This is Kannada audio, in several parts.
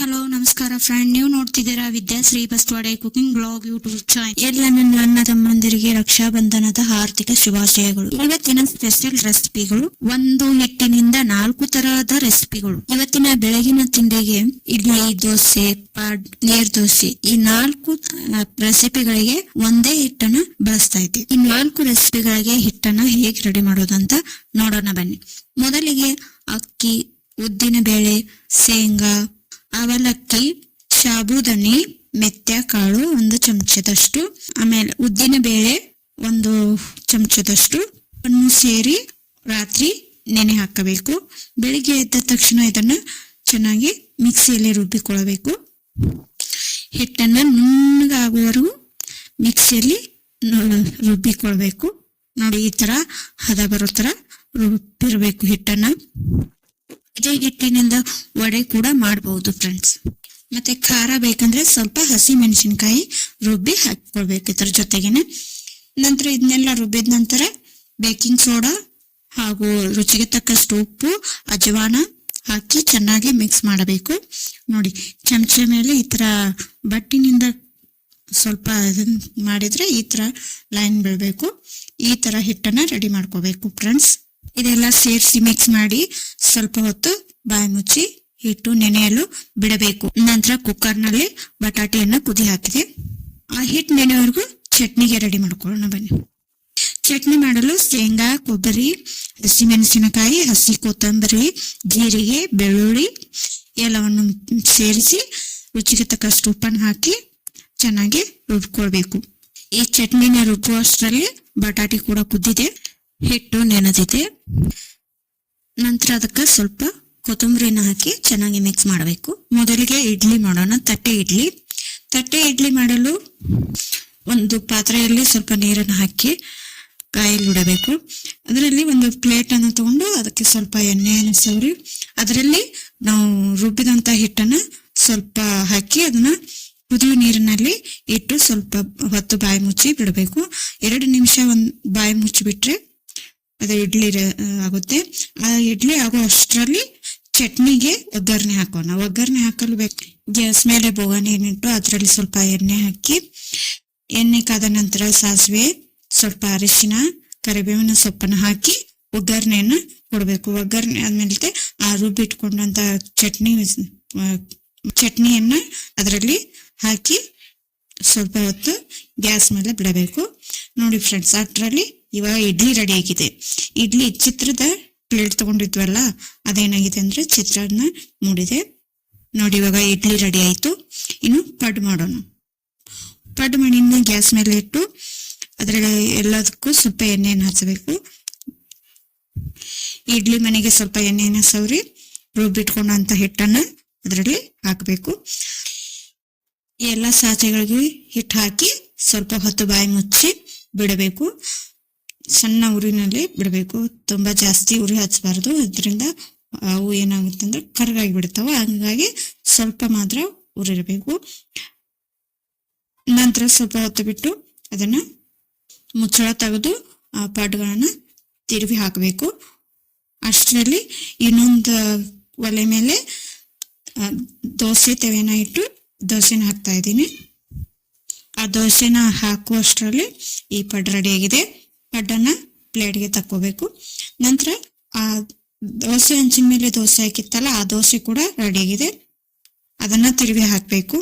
ಹಲೋ ನಮಸ್ಕಾರ ಫ್ರೆಂಡ್ ನೀವು ನೋಡ್ತಿದ್ದೀರಾ Vidyashree Baswade cooking blog YouTube channel ಎಲ್ಲ ನನ್ನ ಅಣ್ಣ ತಮ್ಮಂದಿರಿಗೆ ರಕ್ಷಾ ಬಂಧನದ ಆರ್ಥಿಕ ಶುಭಾಶಯಗಳು. ಇವತ್ತಿನ ಸ್ಪೆಷಲ್ ರೆಸಿಪಿಗಳು ಒಂದು ಹಿಟ್ಟಿನಿಂದ ನಾಲ್ಕು ತರಹದ ರೆಸಿಪಿಗಳು ಇವತ್ತಿನ ಬೆಳಗಿನ ತಿಂಡಿಗೆ ಇಡ್ಲಿ, ದೋಸೆ ಪಾಡ್ ನೀರ್ ದೋಸೆ ಈ ನಾಲ್ಕು ರೆಸಿಪಿಗಳಿಗೆ ಒಂದೇ ಹಿಟ್ಟನ್ನ ಬಳಸ್ತಾ ಇದ್ದೀವಿ ಈ ನಾಲ್ಕು ರೆಸಿಪಿಗಳಿಗೆ ಹಿಟ್ಟನ್ನ ಹೇಗೆ ರೆಡಿ ಮಾಡೋದಂತ ನೋಡೋಣ ಬನ್ನಿ. ಮೊದಲಿಗೆ ಅಕ್ಕಿ ಉದ್ದಿನ ಬೇಳೆ ಶೇಂಗಾ ಅವಲಕ್ಕಿ ಸಾಬುದನಿ ಮೆತ್ಯ ಕಾಳು ಒಂದು ಚಮಚದಷ್ಟು, ಆಮೇಲೆ ಉದ್ದಿನ ಬೇಳೆ ಒಂದು ಚಮಚದಷ್ಟು ಅನ್ನು ಸೇರಿ ರಾತ್ರಿ ನೆನೆ ಹಾಕಬೇಕು. ಬೆಳಿಗ್ಗೆ ಎದ್ದ ತಕ್ಷಣ ಇದನ್ನ ಚೆನ್ನಾಗಿ ಮಿಕ್ಸಿಯಲ್ಲಿ ರುಬ್ಬಿಕೊಳ್ಳಬೇಕು. ಹಿಟ್ಟನ್ನ ನುಣ್ಣಗಾಗುವವರೆಗೂ ಮಿಕ್ಸಿಯಲ್ಲಿ ರುಬ್ಬಿಕೊಳ್ಬೇಕು. ನೋಡಿ, ಈ ತರ ಹದ ಬರೋ ತರ ರುಬ್ಬಿರಬೇಕು ಹಿಟ್ಟನ್ನ. ಇದೇ ಹಿಟ್ಟಿನಿಂದ ವಡೆ ಕೂಡ ಮಾಡಬಹುದು ಫ್ರೆಂಡ್ಸ್ ಮತ್ತೆ ಖಾರ ಬೇಕಂದ್ರೆ ಸ್ವಲ್ಪ ಹಸಿ ಮೆಣಸಿನಕಾಯಿ ರುಬ್ಬಿ ಹಾಕೊಳ್ಬೇಕು ಇದ್ರ ಜೊತೆಗೇನೆ. ನಂತರ ಇದನ್ನೆಲ್ಲ ರುಬ್ಬಿದ ನಂತರ ಬೇಕಿಂಗ್ ಸೋಡಾ ಹಾಗೂ ರುಚಿಗೆ ತಕ್ಕಷ್ಟು ಉಪ್ಪು, ಅಜವಾನ ಹಾಕಿ ಚೆನ್ನಾಗಿ ಮಿಕ್ಸ್ ಮಾಡಬೇಕು. ನೋಡಿ, ಚಮಚ ಮೇಲೆ ಈ ತರ ಬಟ್ಟಿನಿಂದ ಸ್ವಲ್ಪ ಮಾಡಿದ್ರೆ ಈ ತರ ಲೈನ್ ಬೀಳ್ಬೇಕು. ಈ ತರ ಹಿಟ್ಟನ್ನ ರೆಡಿ ಮಾಡ್ಕೋಬೇಕು ಫ್ರೆಂಡ್ಸ್ ಇದೆಲ್ಲ ಸೇರಿಸಿ ಮಿಕ್ಸ್ ಮಾಡಿ ಸ್ವಲ್ಪ ಹೊತ್ತು ಬಾಯಿ ಮುಚ್ಚಿ ಹಿಟ್ಟು ನೆನೆಯಲು ಬಿಡಬೇಕು. ನಂತರ ಕುಕ್ಕರ್ನಲ್ಲಿ ಬಟಾಟೆಯನ್ನ ಕುದಿ ಹಾಕಿದೆ. ಆ ಹಿಟ್ಟು ನೆನೆಯವರೆಗೂ ಚಟ್ನಿಗೆ ರೆಡಿ ಮಾಡ್ಕೊಳ್ಳೋಣ ಬನ್ನಿ. ಚಟ್ನಿ ಮಾಡಲು ಶೇಂಗಾ, ಕೊಬ್ಬರಿ, ಹಸಿಮೆಣಸಿನಕಾಯಿ, ಹಸಿ ಕೊತ್ತಂಬರಿ, ಜೀರಿಗೆ, ಬೆಳ್ಳುಳ್ಳಿ ಎಲ್ಲವನ್ನು ಸೇರಿಸಿ ರುಚಿಗೆ ತಕ್ಕಷ್ಟು ಉಪ್ಪನ್ನು ಹಾಕಿ ಚೆನ್ನಾಗಿ ರುಬ್ಕೊಳ್ಬೇಕು. ಈ ಚಟ್ನಿನ ರುಬ್ಬುವಷ್ಟರಲ್ಲಿ ಬಟಾಟೆ ಕೂಡ ಕುದ್ದಿದೆ. ಹಿಟ್ಟು ನೆನೆದಿದೆ ನಂತರ ಅದಕ್ಕೆ ಸ್ವಲ್ಪ ಕೊತ್ತಂಬರಿನ ಹಾಕಿ ಚೆನ್ನಾಗಿ ಮಿಕ್ಸ್ ಮಾಡಬೇಕು. ಮೊದಲಿಗೆ ಇಡ್ಲಿ ಮಾಡೋಣ. ತಟ್ಟೆ ಇಡ್ಲಿ. ತಟ್ಟೆ ಇಡ್ಲಿ ಮಾಡಲು ಒಂದು ಪಾತ್ರೆಯಲ್ಲಿ ಸ್ವಲ್ಪ ನೀರನ್ನು ಹಾಕಿ ಕಾಯಲ್ಲಿ ಬಿಡಬೇಕು ಅದರಲ್ಲಿ ಒಂದು ಪ್ಲೇಟ್ ಅನ್ನು ತಗೊಂಡು ಅದಕ್ಕೆ ಸ್ವಲ್ಪ ಎಣ್ಣೆಯನ್ನು ಸವರಿ, ಅದರಲ್ಲಿ ನಾವು ರುಬ್ಬಿದಂತ ಹಿಟ್ಟನ್ನ ಸ್ವಲ್ಪ ಹಾಕಿ ಅದನ್ನ ಕುದಿಯುವ ನೀರಿನಲ್ಲಿ ಇಟ್ಟು ಸ್ವಲ್ಪ ಹೊತ್ತು ಬಾಯಿ ಮುಚ್ಚಿ ಬಿಡಬೇಕು. ಎರಡು ನಿಮಿಷ ಒಂದು ಬಾಯಿ ಮುಚ್ಚಿ ಬಿಟ್ರೆ ಅದು ಇಡ್ಲಿ ಆಗುತ್ತೆ. ಆ ಇಡ್ಲಿ ಆಗೋ ಅಷ್ಟರಲ್ಲಿ ಚಟ್ನಿಗೆ ಒಗ್ಗರಣೆ ಹಾಕೋಣ. ಒಗ್ಗರಣೆ ಹಾಕಲು ಬೇಕು, ಗ್ಯಾಸ್ ಮೇಲೆ ಬೋಗಣಿ ಏನಿಟ್ಟು ಅದರಲ್ಲಿ ಸ್ವಲ್ಪ ಎಣ್ಣೆ ಹಾಕಿ, ಎಣ್ಣೆ ಕಾದ ನಂತರ ಸಾಸಿವೆ, ಸ್ವಲ್ಪ ಅರಿಶಿನ ಕರಿಬೇವಿನ ಸೊಪ್ಪನ್ನು ಹಾಕಿ ಒಗ್ಗರಣೆಯನ್ನ ಕೊಡಬೇಕು. ಒಗ್ಗರಣೆ ಆದ್ಮೇಲೆ ಆ ರುಬ್ಬಿಟ್ಕೊಂಡಂತ ಚಟ್ನಿ ಚಟ್ನಿಯನ್ನ ಅದರಲ್ಲಿ ಹಾಕಿ ಸ್ವಲ್ಪ ಹೊತ್ತು ಗ್ಯಾಸ್ ಮೇಲೆ ಬಿಡಬೇಕು. ನೋಡಿ ಫ್ರೆಂಡ್ಸ್ ಅಷ್ಟರಲ್ಲಿ ಇವಾಗ ಇಡ್ಲಿ ರೆಡಿ ಆಗಿದೆ. ಇಡ್ಲಿ ಚಿತ್ರದ ಪ್ಲೇಟ್ ತಗೊಂಡಿದ್ವಲ್ಲ, ಅದೇನಾಗಿದೆ ಅಂದ್ರೆ ಚಿತ್ರನ್ನ ಮೂಡಿದೆ. ನೋಡಿ, ಇವಾಗ ಇಡ್ಲಿ ರೆಡಿ ಆಯ್ತು. ಇನ್ನು ಪಡ್ ಮಾಡೋಣ. ಪಡ್ ಮಣಿನ ಗ್ಯಾಸ್ ಮೇಲೆ ಇಟ್ಟು ಅದರಲ್ಲಿ ಎಲ್ಲದಕ್ಕೂ ಸ್ವಲ್ಪ ಎಣ್ಣೆಯನ್ನು ಹಚ್ಚಬೇಕು ಇಡ್ಲಿ ಮನೆಗೆ ಸ್ವಲ್ಪ ಎಣ್ಣೆನ ಸವರಿ ರುಬ್ಬಿಟ್ಕೊಂಡಂತ ಹಿಟ್ಟನ್ನ ಅದರಲ್ಲಿ ಹಾಕಬೇಕು. ಎಲ್ಲ ಸಾಚೆಗಳಿಗೆ ಹಿಟ್ಟು ಹಾಕಿ ಸ್ವಲ್ಪ ಹೊತ್ತು ಬಾಯಿ ಮುಚ್ಚಿ ಬಿಡಬೇಕು. ಸಣ್ಣ ಉರಿನಲ್ಲಿ ಬಿಡಬೇಕು. ತುಂಬಾ ಜಾಸ್ತಿ ಉರಿ ಹಚ್ಚಬಾರ್ದು ಇದರಿಂದ ಅವು ಏನಾಗುತ್ತೆ ಅಂದ್ರೆ ಕರ್ಗಾಗಿ ಬಿಡ್ತಾವ. ಹಂಗಾಗಿ ಸ್ವಲ್ಪ ಮಾತ್ರ ಉರಿರಬೇಕು. ನಂತರ ಸ್ವಲ್ಪ ಹೊತ್ತು ಬಿಟ್ಟು ಅದನ್ನ ಮುಚ್ಚಳ ತೆಗೆದು, ಆ, ಪಾಟ್ಗಳನ್ನ ತಿರುವಿ ಹಾಕಬೇಕು. ಅಷ್ಟರಲ್ಲಿ ಇನ್ನೊಂದು ಒಲೆ ಮೇಲೆ ದೋಸೆ ತೆವೆನ ಇಟ್ಟು ದೋಸೆನ ಹಾಕ್ತಾ ಇದ್ದೀನಿ. ಆ ದೋಸೆನ ಹಾಕುವಷ್ಟರಲ್ಲಿ ಈ ಪಡ್ ರೆಡಿ ಪಡ್ಡನ್ನ ಪ್ಲೇಟ್ಗೆ ತಕ್ಕೋಬೇಕು. ನಂತರ ಆ ದೋಸೆ ಹಂಚಿನ ಮೇಲೆ ದೋಸೆ ಹಾಕಿತ್ತಲ್ಲ, ಆ ದೋಸೆ ಕೂಡ ರೆಡಿ ಆಗಿದೆ. ಅದನ್ನ ತಿರುವಿ ಹಾಕಬೇಕು.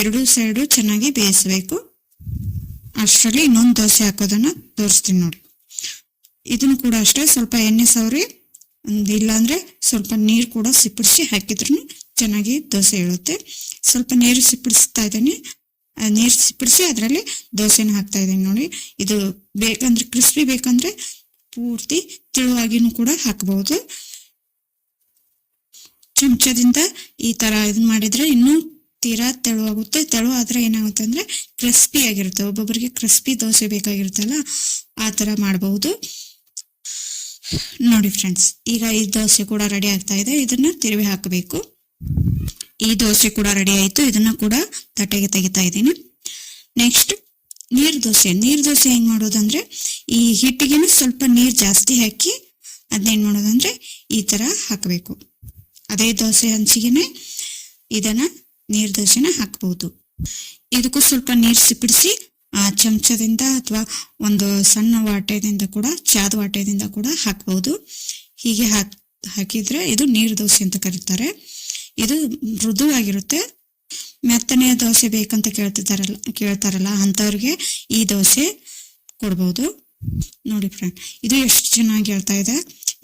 ಎರಡು ಸೈಡು ಚೆನ್ನಾಗಿ ಬೇಯಿಸಬೇಕು. ಅಷ್ಟರಲ್ಲಿ ಇನ್ನೊಂದು ದೋಸೆ ಹಾಕೋದನ್ನ ತೋರಿಸ್ತೀನಿ ನೋಡಿ. ಇದನ್ನು ಕೂಡ ಅಷ್ಟೇ, ಸ್ವಲ್ಪ ಎಣ್ಣೆ ಸವರಿ ಇಲ್ಲಾಂದ್ರೆ ಸ್ವಲ್ಪ ನೀರು ಕೂಡ ಸಿಪ್ಪಡಿಸಿ ಹಾಕಿದ್ರು ಚೆನ್ನಾಗಿ ದೋಸೆ ಇಳುತ್ತೆ ಸ್ವಲ್ಪ ನೀರು ಸಿಪ್ಪಡಿಸ್ತಾ ಇದ್ದೀನಿ. ನೀರು ಬಿಡಿಸಿ ಅದರಲ್ಲಿ ದೋಸೆನ ಹಾಕ್ತಾ ಇದ್ದೀನಿ ನೋಡಿ. ಇದು ಬೇಕಂದ್ರೆ ಕ್ರಿಸ್ಪಿ ಬೇಕಂದ್ರೆ ಪೂರ್ತಿ ತಿಳುವಾಗಿನೂ ಕೂಡ ಹಾಕಬಹುದು ಚಮಚದಿಂದ ಈ ತರ ಇದು ಮಾಡಿದ್ರೆ ಇನ್ನೂ ತೀರಾ ತೆಳುವಾಗುತ್ತೆ. ತೆಳು ಆದ್ರೆ ಏನಾಗುತ್ತೆ ಅಂದ್ರೆ ಕ್ರಿಸ್ಪಿ ಆಗಿರುತ್ತೆ. ಒಬ್ಬೊಬ್ಬರಿಗೆ ಕ್ರಿಸ್ಪಿ ದೋಸೆ ಬೇಕಾಗಿರುತ್ತಲ್ಲ, ಆ ತರ ಮಾಡಬಹುದು ನೋಡಿ ಫ್ರೆಂಡ್ಸ್ ಈಗ ಈ ದೋಸೆ ಕೂಡ ರೆಡಿ ಆಗ್ತಾ ಇದೆ. ಇದನ್ನ ತಿರುವಿ ಹಾಕಬೇಕು. ಈ ದೋಸೆ ಕೂಡ ರೆಡಿ ಆಯ್ತು. ಇದನ್ನ ಕೂಡ ತಟ್ಟೆಗೆ ತೆಗಿತಾ ಇದ್ದೀನಿ. ನೆಕ್ಸ್ಟ್ ನೀರ್ ದೋಸೆ. ನೀರ್ ದೋಸೆ ಹೆಂಗ್ ಮಾಡೋದಂದ್ರೆ, ಈ ಹಿಟ್ಟಿಗೆ ಸ್ವಲ್ಪ ನೀರ್ ಜಾಸ್ತಿ ಹಾಕಿ ಅದನ್ನೇನ್ ಮಾಡೋದಂದ್ರೆ, ಈ ತರ ಹಾಕಬೇಕು. ಅದೇ ದೋಸೆ ಹಂಚಿಗೆನೆ ಇದನ್ನ ನೀರ್ ದೋಸೆನ ಹಾಕ್ಬಹುದು ಇದಕ್ಕೂ ಸ್ವಲ್ಪ ನೀರ್ ಸಿಪ್ಪಿಡಿಸಿ, ಆ ಚಮಚದಿಂದ ಅಥವಾ ಒಂದು ಸಣ್ಣ ವಾಟೆದಿಂದ ಕೂಡ, ಚಾದ ವಾಟೆದಿಂದ ಕೂಡ ಹಾಕ್ಬಹುದು ಹೀಗೆ ಹಾಕ್, ಹಾಕಿದ್ರೆ ಇದು ನೀರು ದೋಸೆ ಅಂತ ಕರೀತಾರೆ. ಇದು ಮೃದುವಾಗಿರುತ್ತೆ. ಮೆತ್ತನೆಯ ದೋಸೆ ಬೇಕಂತ ಕೇಳ್ತಿದ್ದಾರಲ್ಲ, ಕೇಳ್ತಾರಲ್ಲ ಅಂಥವ್ರಿಗೆ ಈ ದೋಸೆ ಕೊಡ್ಬೋದು. ನೋಡಿ ಫ್ರೆಂಡ್, ಇದು ಎಷ್ಟು ಚೆನ್ನಾಗಿ ಹೇಳ್ತಾ ಇದೆ.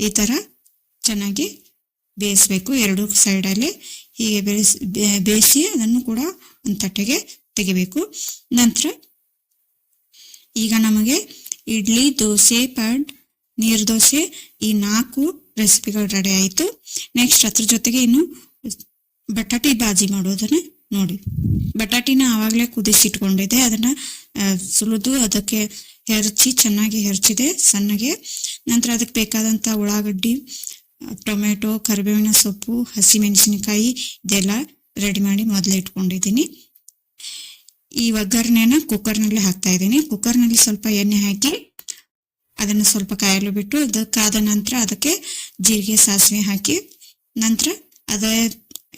ಈ ಥರ ಚೆನ್ನಾಗಿ ಬೇಯಿಸ್ಬೇಕು ಎರಡು ಸೈಡಲ್ಲಿ. ಹೀಗೆ ಬೇಯಿಸಿ ಬೇಯಿಸಿ ಅದನ್ನು ಕೂಡ ಒಂದು ತಟ್ಟೆಗೆ ತೆಗಿಬೇಕು. ನಂತರ ಈಗ ನಮಗೆ ಇಡ್ಲಿ, ದೋಸೆ ಪ್ಯಾಡ್ ನೀರು ದೋಸೆ ಈ ನಾಲ್ಕು ರೆಸಿಪಿಗಳು ರೆಡಿ ಆಯಿತು. ನೆಕ್ಸ್ಟ್ ಅದ್ರ ಜೊತೆಗೆ ಇನ್ನು ಬಟಾಟೆ ಬಾಜಿ ಮಾಡೋದನ್ನ ನೋಡಿ. ಬಟಾಟಿನ ಆವಾಗಲೇ ಕುದಿಸಿಟ್ಕೊಂಡಿದ್ದೆ ಅದನ್ನ ಸುಲಿದು ಅದಕ್ಕೆ ಹೆರ್ಚಿ, ಚೆನ್ನಾಗಿ ಹೆರ್ಚಿದೆ, ಸಣ್ಣಗೆ. ನಂತರ ಅದಕ್ಕೆ ಬೇಕಾದಂತ ಉಳ್ಳಾಗಡ್ಡಿ ಟೊಮೆಟೊ ಕರಿಬೇವಿನ ಸೊಪ್ಪು, ಹಸಿಮೆಣಸಿನಕಾಯಿ ಇದೆಲ್ಲ ರೆಡಿ ಮಾಡಿ ಮೊದಲೇ ಇಟ್ಕೊಂಡಿದ್ದೀನಿ. ಈ ಒಗ್ಗರಣೆನ ಕುಕ್ಕರ್ನಲ್ಲಿ ಹಾಕ್ತಾ ಇದ್ದೀನಿ. ಕುಕ್ಕರ್ನಲ್ಲಿ ಸ್ವಲ್ಪ ಎಣ್ಣೆ ಹಾಕಿ ಅದನ್ನು ಸ್ವಲ್ಪ ಕಾಯಲು ಬಿಟ್ಟು ಅದು ಕಾದ ನಂತರ ಅದಕ್ಕೆ ಜೀರಿಗೆ, ಸಾಸಿವೆ ಹಾಕಿ ನಂತರ ಅದ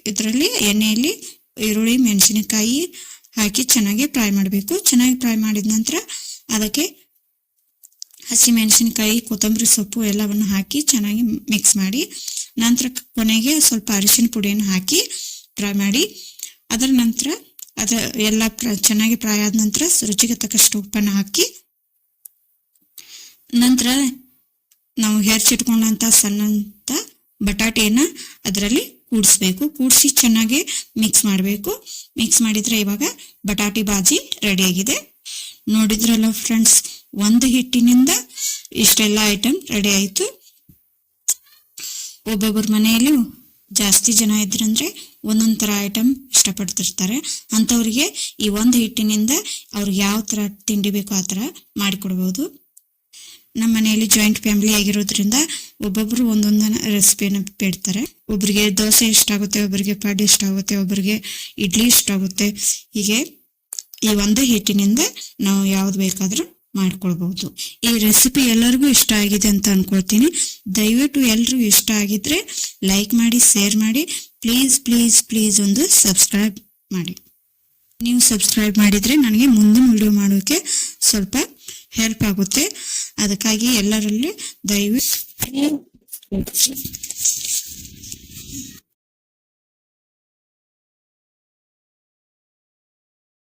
ಇದರಲ್ಲಿ ಎಣ್ಣೆಯಲ್ಲಿ ಈರುಳ್ಳಿ, ಮೆಣಸಿನಕಾಯಿ ಹಾಕಿ ಚೆನ್ನಾಗಿ ಫ್ರೈ ಮಾಡಬೇಕು. ಚೆನ್ನಾಗಿ ಫ್ರೈ ಮಾಡಿದ ನಂತರ ಅದಕ್ಕೆ ಹಸಿ ಮೆಣಸಿನಕಾಯಿ, ಕೊತ್ತಂಬರಿ ಸೊಪ್ಪು ಎಲ್ಲವನ್ನು ಹಾಕಿ ಚೆನ್ನಾಗಿ ಮಿಕ್ಸ್ ಮಾಡಿ ನಂತರ ಕೊನೆಗೆ ಸ್ವಲ್ಪ ಅರಿಶಿನ ಪುಡಿಯನ್ನು ಹಾಕಿ ಫ್ರೈ ಮಾಡಿ ಅದರ ನಂತರ ಅದ ಎಲ್ಲ ಚೆನ್ನಾಗಿ ಫ್ರೈ ಆದ ನಂತರ ರುಚಿಗೆ ತಕ್ಕಷ್ಟು ಉಪ್ಪನ್ನು ಹಾಕಿ ನಂತರ ನಾವು ಹೆರ್ಚಿಟ್ಕೊಂಡಂಥ ಸಣ್ಣಂಥ ಬಟಾಟೆಯನ್ನು ಅದರಲ್ಲಿ ಕೂಡಿಸ್ಬೇಕು. ಕೂಡಿಸಿ ಚೆನ್ನಾಗಿ ಮಿಕ್ಸ್ ಮಾಡಬೇಕು. ಮಿಕ್ಸ್ ಮಾಡಿದ್ರೆ ಇವಾಗ ಬಟಾಟಿ ಬಾಜಿ ರೆಡಿಯಾಗಿದೆ ನೋಡಿದ್ರಲ್ಲ ಫ್ರೆಂಡ್ಸ್ ಒಂದು ಹಿಟ್ಟಿನಿಂದ ಇಷ್ಟೆಲ್ಲ ಐಟಮ್ ರೆಡಿ ಆಯಿತು. ಒಬ್ಬೊಬ್ಬರ ಮನೆಯಲ್ಲಿ ಜಾಸ್ತಿ ಜನ ಇದ್ರಂದ್ರೆ ಒಂದೊಂದು ಥರ ಐಟಮ್ ಇಷ್ಟಪಡ್ತಿರ್ತಾರೆ. ಅಂಥವ್ರಿಗೆ ಈ ಒಂದು ಹಿಟ್ಟಿನಿಂದ ಅವ್ರಿಗೆ ಯಾವ ತರ ತಿಂಡಿ ಬೇಕೋ ಆ ತರ ಮಾಡಿಕೊಡ್ಬೋದು. ನಮ್ಮ ಮನೆಯಲ್ಲಿ ಜಾಯಿಂಟ್ ಫ್ಯಾಮಿಲಿ ಆಗಿರೋದ್ರಿಂದ ಒಬ್ಬೊಬ್ರು ಒಂದೊಂದನ ರೆಸಿಪಿನ ಬೇಡ್ತಾರೆ. ಒಬ್ರಿಗೆ ದೋಸೆ ಇಷ್ಟ ಆಗುತ್ತೆ ಒಬ್ಬರಿಗೆ ಪಾಡ್ ಇಷ್ಟ ಆಗುತ್ತೆ ಒಬ್ಬರಿಗೆ ಇಡ್ಲಿ ಇಷ್ಟ ಆಗುತ್ತೆ. ಹೀಗೆ ಈ ಒಂದೇ ಹಿಟ್ಟಿನಿಂದ ನಾವು ಯಾವ್ದು ಬೇಕಾದ್ರೂ ಮಾಡ್ಕೊಳ್ಬಹುದು. ಈ ರೆಸಿಪಿ ಎಲ್ಲರಿಗೂ ಇಷ್ಟ ಆಗಿದೆ ಅಂತ ಅನ್ಕೊಳ್ತೀನಿ. ದಯವಿಟ್ಟು ಎಲ್ರಿಗೂ ಇಷ್ಟ ಆಗಿದ್ರೆ ಲೈಕ್ ಮಾಡಿ, ಶೇರ್ ಮಾಡಿ. ಪ್ಲೀಸ್ ಪ್ಲೀಸ್ ಪ್ಲೀಸ್ ಒಂದು ಸಬ್ಸ್ಕ್ರೈಬ್ ಮಾಡಿ. ನೀವು ಸಬ್ಸ್ಕ್ರೈಬ್ ಮಾಡಿದ್ರೆ ನನಗೆ ಮುಂದಿನ ವಿಡಿಯೋ ಮಾಡೋಕೆ ಸ್ವಲ್ಪ ಹೆಲ್ಪ್ ಆಗುತ್ತೆ. ಅದಕ್ಕಾಗಿ ಎಲ್ಲರಲ್ಲಿ ದಯವಿಟ್ಟು Can?